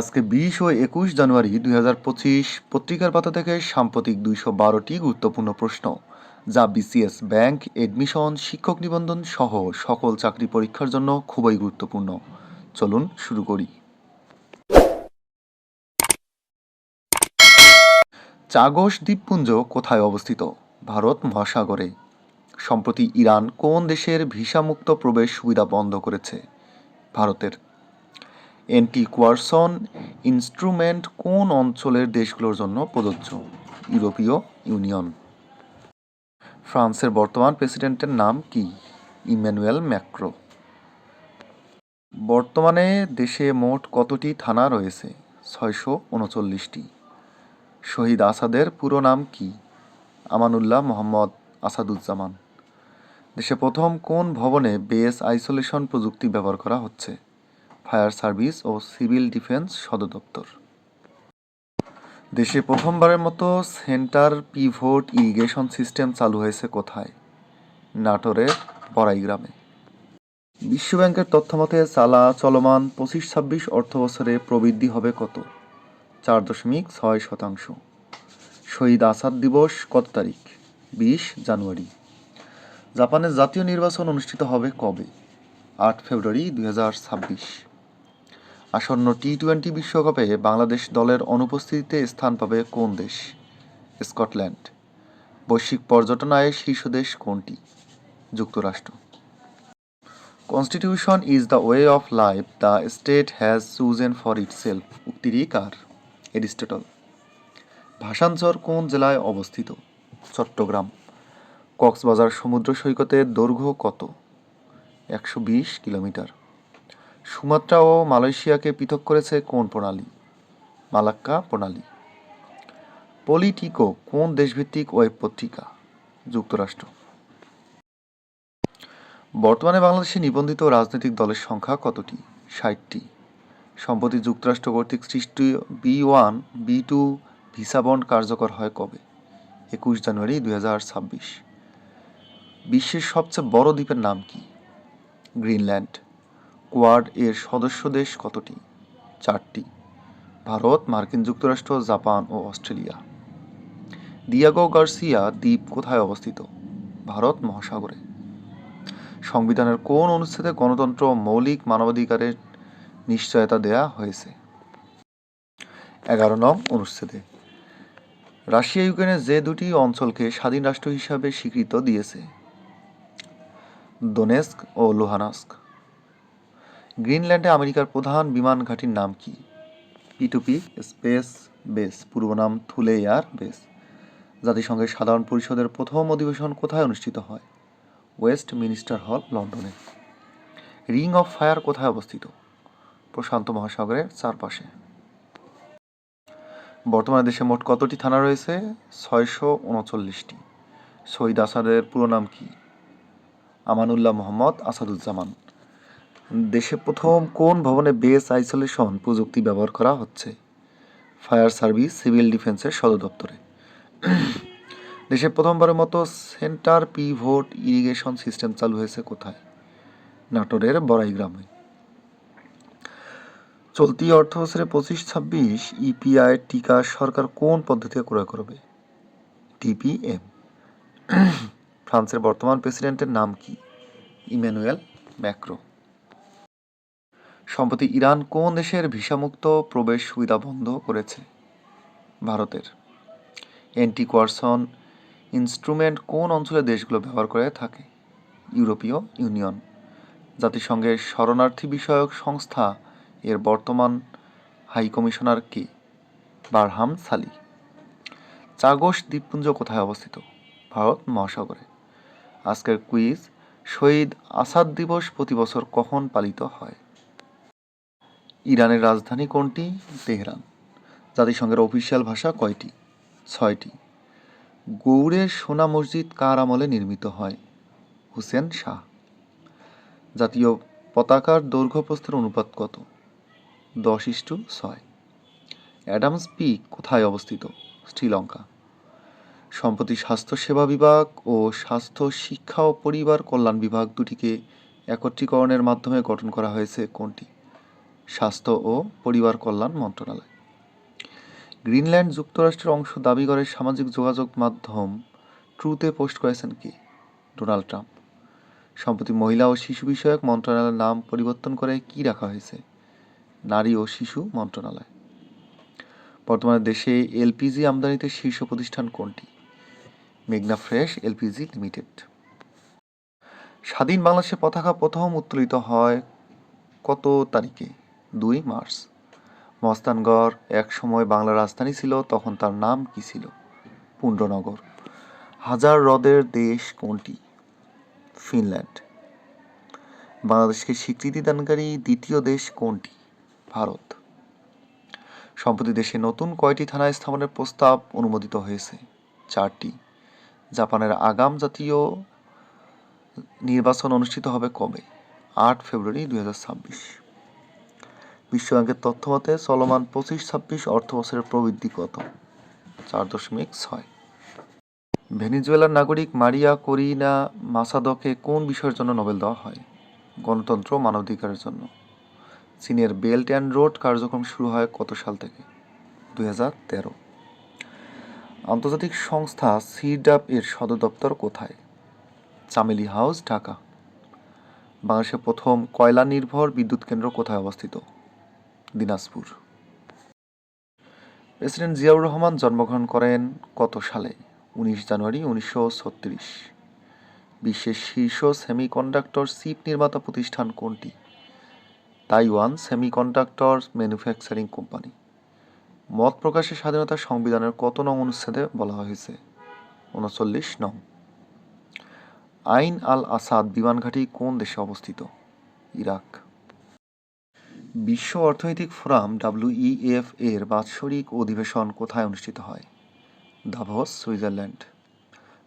আজকে বিশ ও একুশ জানুয়ারি দুই হাজার পঁচিশ পত্রিকার পাতা থেকে সাম্প্রতিক দুইশো বারোটি গুরুত্বপূর্ণ প্রশ্ন, যা বিসিএস ব্যাংক, এডমিশন, শিক্ষক নিবন্ধন সহ সকল চাকরি পরীক্ষার জন্য খুবই গুরুত্বপূর্ণ। চলুন শুরু করি। চাগস দ্বীপপুঞ্জ কোথায় অবস্থিত? ভারত মহাসাগরে। সম্প্রতি ইরান কোন দেশের ভিসামুক্ত প্রবেশ সুবিধা বন্ধ করেছে? ভারতের এন্টি কোয়ারসন ইনস্ট্রুমেন্ট কোন অঞ্চলের দেশগুলোর জন্য প্রযোজ্য? ইউরোপীয় ইউনিয়ন। ফ্রান্সের বর্তমান প্রেসিডেন্টের নাম কি? Emmanuel Macron. বর্তমানে দেশে মোট কতটি থানা রয়েছে? ছয়শো উনচল্লিশটি। শহীদ আসাদের পুরো নাম কি? আমানুল্লাহ মোহাম্মদ আসাদুজ্জামান। দেশে প্রথম কোন ভবনে বেস আইসোলেশন প্রযুক্তি ব্যবহার করা হচ্ছে? ফায়ার সার্ভিস ও সিভিল ডিফেন্স সদর দপ্তর। দেশে প্রথমবারের মতো সেন্টার পিভোট ইরিগেশন সিস্টেম চালু হয়েছে কোথায়? নাটোরের বড়াই গ্রামে বিশ্বব্যাংকের তথ্যমতে, চালা চলমান পঁচিশ ছাব্বিশ অর্থ বছরে প্রবৃদ্ধি হবে কত? চার দশমিক ছয় শতাংশ। শহীদ আসাদ দিবস কত তারিখ? বিশ জানুয়ারি। জাপানের জাতীয় নির্বাচন অনুষ্ঠিত হবে কবে? আট ফেব্রুয়ারি দুই হাজার ছাব্বিশ। আসন্ন টি টোয়েন্টি বিশ্বকাপে বাংলাদেশ দলের অনুপস্থিতিতে স্থান পাবে কোন দেশ? স্কটল্যান্ড। বৈশ্বিক পর্যটন আয়ের শীর্ষ দেশ কোনটি? যুক্তরাষ্ট্র। Constitution is the way of life. The state has chosen for itself. উক্তিটি কার? এরিস্টটল। ভাষাঞ্চর কোন জেলায় অবস্থিত? চট্টগ্রাম। কক্সবাজার সমুদ্র সৈকতের দৈর্ঘ্য কত? একশো বিশ কিলোমিটার। সুমাত্রা ও মালয়েশিয়াকে পৃথক করেছে কোন প্রণালী? মালাক্কা প্রণালী। পলিটিকো, কোন দেশভিত্তিক ওয়েব পত্রিকা? যুক্তরাষ্ট্র। বর্তমানে বাংলাদেশে নিবন্ধিত রাজনৈতিক দলের সংখ্যা কতটি? ষাটটি। সম্প্রতি যুক্তরাষ্ট্র কর্তৃক সৃষ্ট B one, B two visa bond কার্যকর হয় কবে? একুশ জানুয়ারি দুই হাজার ছাব্বিশ। বিশ্বের সবচেয়ে বড় দ্বীপের নাম কি? গ্রিনল্যান্ড। কোয়াড এর সদস্য দেশ কতটি? চারটি। ভারত, মার্কিন যুক্তরাষ্ট্র, জাপান ও অস্ট্রেলিয়া। দিয়াগো গার্সিয়া দ্বীপ কোথায় অবস্থিত? ভারত মহাসাগরে। সংবিধানের কোন অনুচ্ছেদে গণতন্ত্র মৌলিক মানবাধিকারের নিশ্চয়তা দেয়া হয়েছে? এগারো নং অনুচ্ছেদে। রাশিয়া, ইউক্রেনের যে দুটি অঞ্চলকে স্বাধীন রাষ্ট্র হিসাবে স্বীকৃত দিয়েছে। দোনেস্ক ও লোহানাস্ক। গ্রিনল্যান্ডে আমেরিকার প্রধান বিমান ঘাঁটির নাম কি? পিটুপি স্পেস, বেস, পূর্ব নাম থুলে এয়ার, বেস। জাতিসংঘের সাধারণ পরিষদের প্রথম অধিবেশন কোথায় অনুষ্ঠিত হয়? ওয়েস্ট মিনিস্টার হল লন্ডনে। রিং অফ ফায়ার কোথায় অবস্থিত? প্রশান্ত মহাসাগরের চারপাশে। বর্তমানে দেশে মোট কতটি থানা রয়েছে? ছয়শো উনচল্লিশটি। শহীদ আসাদের পুরো নাম কি? আমানুল্লাহ মোহাম্মদ আসাদুজ্জামান। দেশে প্রথম কোন ভবনে বেস আইসোলেশন প্রযুক্তি ব্যবহার করা হচ্ছে? ফায়ার সার্ভিস, সিভিল ডিফেন্সের সদর দপ্তরে। দেশে প্রথমবারের মতো centre pivot irrigation system চালু হয়েছে কোথায়? নাটোরের বড়াই গ্রামে। চলতি অর্থ বছরে পঁচিশ ছাব্বিশ ইপিআই টিকা সরকার কোন পদ্ধতিতে ক্রয় করবে? টিপিএম। ফ্রান্সের বর্তমান প্রেসিডেন্টের নাম কি? Emmanuel macro. সম্প্রতি ইরান কোন দেশের ভিসামুক্ত প্রবেশ সুবিধা বন্ধ করেছে? ভারতের। অ্যান্টি কোয়ারসন ইনস্ট্রুমেন্ট কোন অঞ্চলের দেশগুলো ব্যবহার করে থাকে? ইউরোপীয় ইউনিয়ন। জাতিসংঘের শরণার্থী বিষয়ক সংস্থা এর বর্তমান হাই কমিশনার কে? বারহাম সালি। চাগস দ্বীপপুঞ্জ কোথায় অবস্থিত? ভারত মহাসাগরে। আজকের কুইজ, শহীদ আসাদ দিবস প্রতি বছর কখন পালিত হয়? ইরানের রাজধানী কোনটি? তেহরান। জাতিসংঘের অফিসিয়াল ভাষা কয়টি? ছয়টি। গৌড়ের সোনা মসজিদ কার আমলে নির্মিত হয়? হুসেন শাহ। জাতীয় পতাকার দৈর্ঘ্য প্রস্থের অনুপাত কত? দশ ইস্টু ছয়। অ্যাডামস পিক কোথায় অবস্থিত? শ্রীলঙ্কা। সম্প্রতি স্বাস্থ্যসেবা বিভাগ ও স্বাস্থ্য, শিক্ষা ও পরিবার কল্যাণ বিভাগ দুটিকে একত্রীকরণের মাধ্যমে গঠন করা হয়েছে কোনটি? স্বাস্থ্য ও পরিবার কল্যাণ মন্ত্রণালয়। গ্রিনল্যান্ড যুক্তরাষ্ট্রের অংশ দাবি করে সামাজিক যোগাযোগ মাধ্যম ট্রুতে পোস্ট করেছেন কি? Donald Trump. সম্প্রতি মহিলা ও শিশু বিষয়ক মন্ত্রণালয়ের নাম পরিবর্তন করে কি রাখা হয়েছে? নারী ও শিশু মন্ত্রণালয়। বর্তমানে দেশে এলপিজি আমদানিতে শীর্ষ প্রতিষ্ঠান কোনটি? মেঘনা ফ্রেশ, এলপিজি লিমিটেড। স্বাধীন বাংলাদেশের পতাকা প্রথম উত্তোলিত হয় কত তারিখে? দুই মার্চ। মস্তানগড় এক সময় বাংলার রাজধানী ছিল, তখন তার নাম কি ছিল? পুণ্ডনগর হাজার হ্রদের দেশ কোনটি? ফিনল্যান্ড। বাংলাদেশকে স্বীকৃতি দানকারী দ্বিতীয় দেশ কোনটি? ভারত। সম্প্রতি দেশে নতুন কয়টি থানায় স্থাপনের প্রস্তাব অনুমোদিত হয়েছে। চারটি। জাপানের আগাম জাতীয় নির্বাচন অনুষ্ঠিত হবে কবে? আট ফেব্রুয়ারি দু হাজার ছাব্বিশ। বিশ্বব্যাংকের তথ্য মতে, চলমান পঁচিশ, ছাব্বিশ অর্থ বছরের প্রবৃদ্ধি কত? চার দশমিক ছয়। ভেনিজুয়েলার নাগরিক মারিয়া করিনা মাসাদকে কোন বিষয়ের জন্য নোবেল দেওয়া হয়? গণতন্ত্র মানবাধিকারের জন্য। চীনের বেল্ট অ্যান্ড রোড কার্যক্রম শুরু হয় কত সাল থেকে? দুই হাজার তেরো। আন্তর্জাতিক সংস্থা সিডাপ এর সদর দপ্তর কোথায়? চামেলি হাউস, ঢাকা। বাংলাদেশের প্রথম কয়লা নির্ভর বিদ্যুৎ কেন্দ্র কোথায় অবস্থিত? দিনাজপুর। প্রেসিডেন্ট জিয়াউর রহমান জন্মগ্রহণ করেন কত সালে? উনিশ জানুয়ারি উনিশশো ছত্রিশ। বিশ্বের শীর্ষ সেমিকন্ডাক্টর চিপ নির্মাতা প্রতিষ্ঠান কোনটি? Taiwan Semiconductor Manufacturing Company. মত প্রকাশের স্বাধীনতা সংবিধানের কত নং অনুচ্ছেদে বলা হয়েছে? উনচল্লিশ নং। আইন আল আসাদ বিমানঘাঁটি কোন দেশে অবস্থিত? ইরাক। বিশ্ব অর্থনৈতিক ফোরাম ডাব্লিউইএফ এর বাৎসরিক অধিবেশন কোথায় অনুষ্ঠিত হয়? Davos, Switzerland.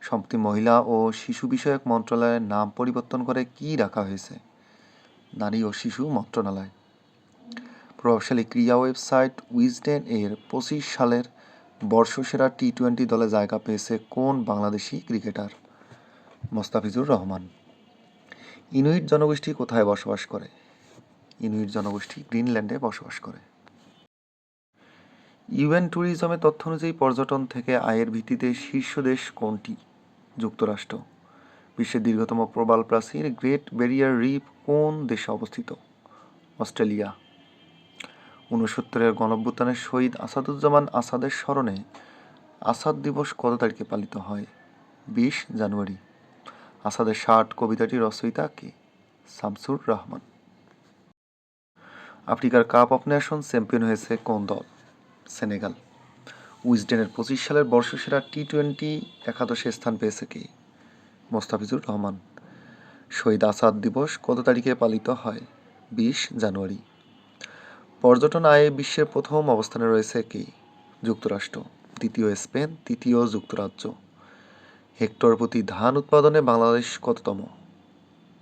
সম্প্রতি মহিলা ও শিশু বিষয়ক মন্ত্রণালয়ের নাম পরিবর্তন করে কি রাখা হয়েছে? নারী ও শিশু মন্ত্রণালয়। প্রভাবশালী ক্রীড়া ওয়েবসাইট উইজডেন এর পঁচিশ সালের বর্ষসেরা টি টোয়েন্টি দলে জায়গা পেয়েছে কোন বাংলাদেশি ক্রিকেটার? মোস্তাফিজুর রহমান। ইনুইট জনগোষ্ঠী কোথায় বসবাস করে? ইনুইট জনগোষ্ঠী গ্রিনল্যান্ডে বসবাস করে। ইউএন ট্যুরিজমের তথ্য অনুযায়ী পর্যটন থেকে আয়ের ভিত্তিতে শীর্ষ দেশ কোনটি? যুক্তরাষ্ট্র। বিশ্বের দীর্ঘতম প্রবাল প্রাচীর গ্রেট ব্যারিয়ার রিফ কোন দেশে অবস্থিত? অস্ট্রেলিয়া। ঊনসত্তরের গণভ্যুত্থানের শহীদ আসাদুজ্জামান আসাদের স্মরণে আসাদ দিবস কত তারিখে পালিত হয়? বিশ জানুয়ারি। আসাদের ষাট কবিতাটির রচয়িতা কে? শামসুর রহমান। আফ্রিকার কাপ অফ নেশন চ্যাম্পিয়ন হয়েছে কোন দল? সেনেগাল। উইজডেনের পঁচিশ সালের বর্ষসেরা টি টোয়েন্টি একাদশে স্থান পেয়েছে কে? মোস্তাফিজুর রহমান। শহীদ আসাদ দিবস কত তারিখে পালিত হয়? বিশ জানুয়ারি। পর্যটন আয়ে বিশ্বের প্রথম অবস্থানে রয়েছে কি? যুক্তরাষ্ট্র। দ্বিতীয় স্পেন, তৃতীয় যুক্তরাজ্য। হেক্টর প্রতি ধান উৎপাদনে বাংলাদেশ কততম?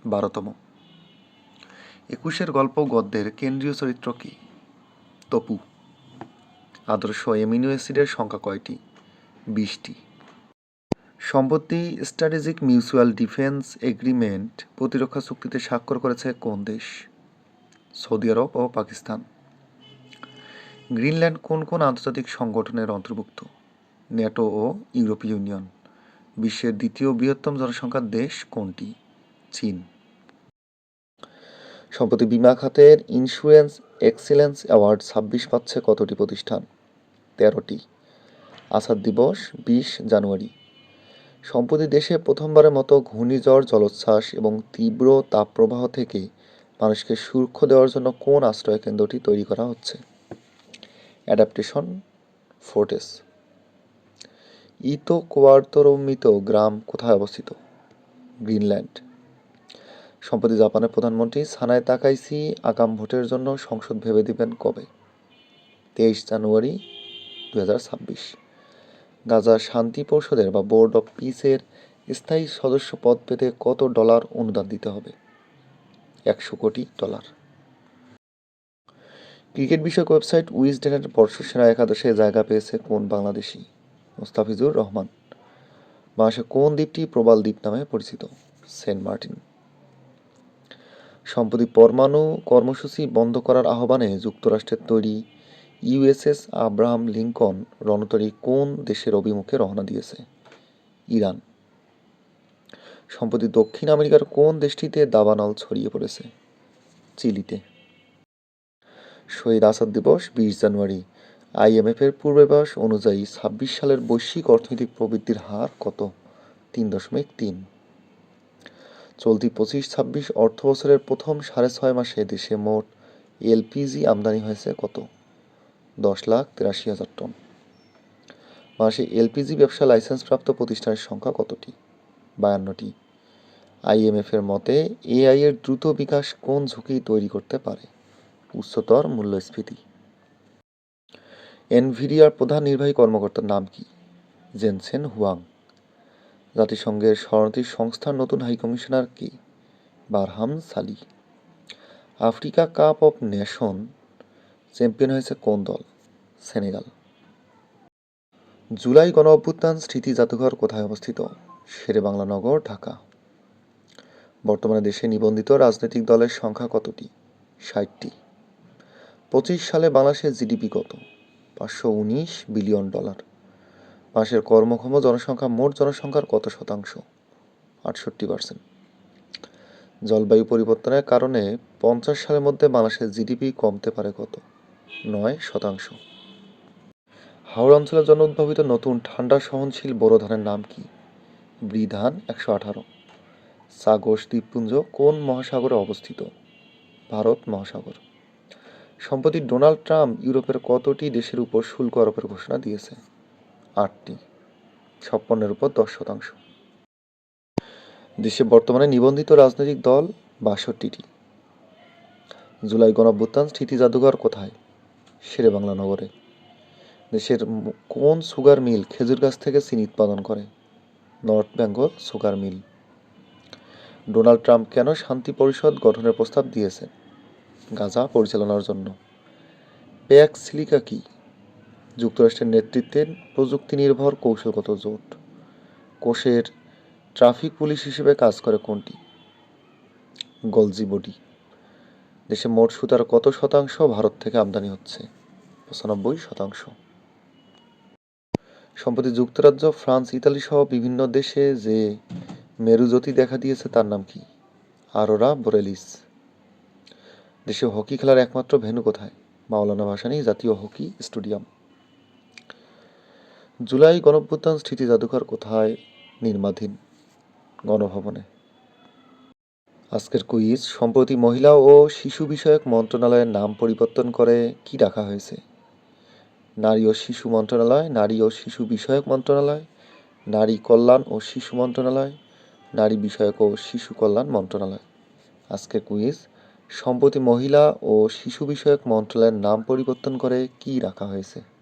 বারোতম। একুশের গল্প গদ্যের কেন্দ্রীয় চরিত্র কি? তপু। আদর্শ এমিনো অ্যাসিডের সংখ্যা কয়টি? বিশটি। সম্প্রতি স্ট্র্যাটেজিক মিউচুয়াল ডিফেন্স এগ্রিমেন্ট প্রতিরক্ষা চুক্তিতে স্বাক্ষর করেছে কোন দেশ? সৌদি আরব ও পাকিস্তান। গ্রিনল্যান্ড কোন কোন আন্তর্জাতিক সংগঠনের অন্তর্ভুক্ত? ন্যাটো ও ইউরোপীয় ইউনিয়ন। বিশ্বের দ্বিতীয় বৃহত্তম জনসংখ্যার দেশ কোনটি? চীন। সম্প্রতি বিমা খাতের ইন্স্যুরেন্স এক্সিলেন্স অ্যাওয়ার্ড ছাব্বিশ পাচ্ছে কতটি প্রতিষ্ঠান? তেরোটি। আসাদ দিবস, বিশ জানুয়ারি। সম্প্রতি দেশে প্রথমবারের মতো ঘূর্ণিঝড়, জলোচ্ছ্বাস এবং তীব্র তাপপ্রবাহ থেকে মানুষকে সুরক্ষা দেওয়ার জন্য কোন আশ্রয় কেন্দ্রটি তৈরি করা হচ্ছে? অ্যাডাপ্টেশন ফোর্টেস ইতো কোয়ার্তরমিত গ্রাম কোথায় অবস্থিত? গ্রিনল্যান্ড সম্প্রতি জাপানের প্রধানমন্ত্রী সানায় তাকাইসি আগাম ভোটের জন্য সংসদ ভেবে দিবেন কবে? তেইশ জানুয়ারি দু হাজার ছাব্বিশ। গাজা শান্তি পরিষদের বা বোর্ড অফ পিসের স্থায়ী সদস্য পদ পেতে কত ডলার অনুদান দিতে হবে? একশো কোটি ডলার। ক্রিকেট বিষয়ক ওয়েবসাইট উইজডেনের বর্ষসেরা একাদশে জায়গা পেয়েছে কোন বাংলাদেশি? মোস্তাফিজুর রহমান। বাংলাদেশের কোন দ্বীপটি প্রবাল দ্বীপ নামে পরিচিত? Saint Martin. সম্প্রতি পরমাণু কর্মসূচি বন্ধ করার আহ্বানে যুক্তরাষ্ট্রের তৈরি ইউএসএস আব্রাহাম লিঙ্কন রণতরী কোন দেশের অভিমুখে রওনা দিয়েছে? ইরান। সম্প্রতি দক্ষিণ আমেরিকার কোন দেশটিতে দাবানল ছড়িয়ে পড়েছে? চিলিতে। শহীদ আসাদ দিবস বিশ জানুয়ারি। আইএমএফের পূর্বাভাস অনুযায়ী ছাব্বিশ সালের বৈশ্বিক অর্থনৈতিক প্রবৃদ্ধির হার কত? তিন দশমিক তিন। চলতি পঁচিশ, ছাব্বিশ অর্থ বছরের প্রথম সাড়ে ছয় মাসে দেশে মোট এলপিজি আমদানি হয়েছে কত? দশ লাখ তিরাশি হাজার টন। মাসে এলপিজি ব্যবসা লাইসেন্সপ্রাপ্ত প্রতিষ্ঠানের সংখ্যা কতটি? বায়ান্নটি। আইএমএফের মতে, এআই এর দ্রুত বিকাশ কোন ঝুঁকি তৈরি করতে পারে? উচ্চতর মূল্যস্ফীতি। এনভিডিয়ার প্রধান নির্বাহী কর্মকর্তার নাম কি? Jensen Huang. জাতিসংঘের শরণার্থী সংস্থার নতুন high commissioner K? Barham Salih. Africa Cup of Nation champion হয়েছে কোন দল? সেনেগাল। জুলাই গণ অভ্যুত্থান স্মৃতি জাদুঘর কোথায় অবস্থিত? শেরে বাংলা নগর ঢাকা। বর্তমানে দেশে নিবন্ধিত রাজনৈতিক দলের সংখ্যা কতটি? ষাটটি। পঁচিশ সালে বাংলাদেশের জিডিপি কত? পাঁচশো উনিশ বিলিয়ন ডলার। মাসের কর্মক্ষম জনসংখ্যা মোট জনসংখ্যার কত শতাংশ? আটষট্টি পার্সেন্ট জলবায়ু পরিবর্তনের কারণে পঞ্চাশ সালের মধ্যে বাংলাদেশের জিডিপি কমতে পারে কত? নয় শতাংশ। হাওড়া অঞ্চলের জন্য উদ্ভাবিত নতুন ঠান্ডা সহনশীল বোরো ধানের নাম কি? বৃধান একশো আঠারো। সাগস দ্বীপপুঞ্জ কোন মহাসাগরে অবস্থিত? ভারত মহাসাগর। সম্প্রতি ডোনাল্ড ট্রাম্প ইউরোপের কতটি দেশের উপর শুল্ক আরোপের ঘোষণা দিয়েছে? আটটি। সব ছাপ্পান্নের উপর দশ শতাংশ। দেশে বর্তমানে নিবন্ধিত রাজনৈতিক দল বাষট্টিটি। জুলাই গণঅভ্যুত্থান স্মৃতি জাদুঘর কোথায়? শেরে বাংলা নগরে। দেশের কোন সুগার মিল খেজুর গাছ থেকে চিনি উৎপাদন করে? North Bengal sugar mill. Donald Trump কেন শান্তি পরিষদ গঠনের প্রস্তাব দিয়েছে গাজা পরিচালনার জন্য। প্যাক সিলিকা কি? যুক্তরাষ্ট্রের নেতৃত্বের প্রযুক্তি নির্ভর কৌশলগত জোট। কোষের ট্রাফিক পুলিশ হিসেবে কাজ করে কোনটি? Golgi body. দেশে মোট সুতার কত শতাংশ ভারত থেকে আমদানি হচ্ছে? পঁচানব্বই শতাংশ। সম্প্রতি যুক্তরাজ্য, ফ্রান্স, ইতালি সহ বিভিন্ন দেশে যে মেরুজ্যোতি দেখা দিয়েছে, তার নাম কি? Aurora borealis. দেশে হকি খেলার একমাত্র ভেন্যু কোথায়? মাওলানা ভাসানী, জাতীয় হকি স্টেডিয়াম। জুলাই গণঅভ্যুত্থান স্মৃতি জাদুঘর কোথায়? নির্মাধীন গণভবনে। আজকের কুইজ, সম্প্রতি মহিলা ও শিশু বিষয়ক মন্ত্রণালয়ের নাম পরিবর্তন করে কি রাখা হয়েছে? নারী ও শিশু মন্ত্রণালয়, নারী ও শিশু বিষয়ক মন্ত্রণালয়, নারী কল্যাণ ও শিশু মন্ত্রণালয়, নারী বিষয়ক ও শিশু কল্যাণ মন্ত্রণালয়। আজকের কুইজ, সম্প্রতি মহিলা ও শিশু বিষয়ক মন্ত্রণালয়ের নাম পরিবর্তন করে কি রাখা হয়েছে?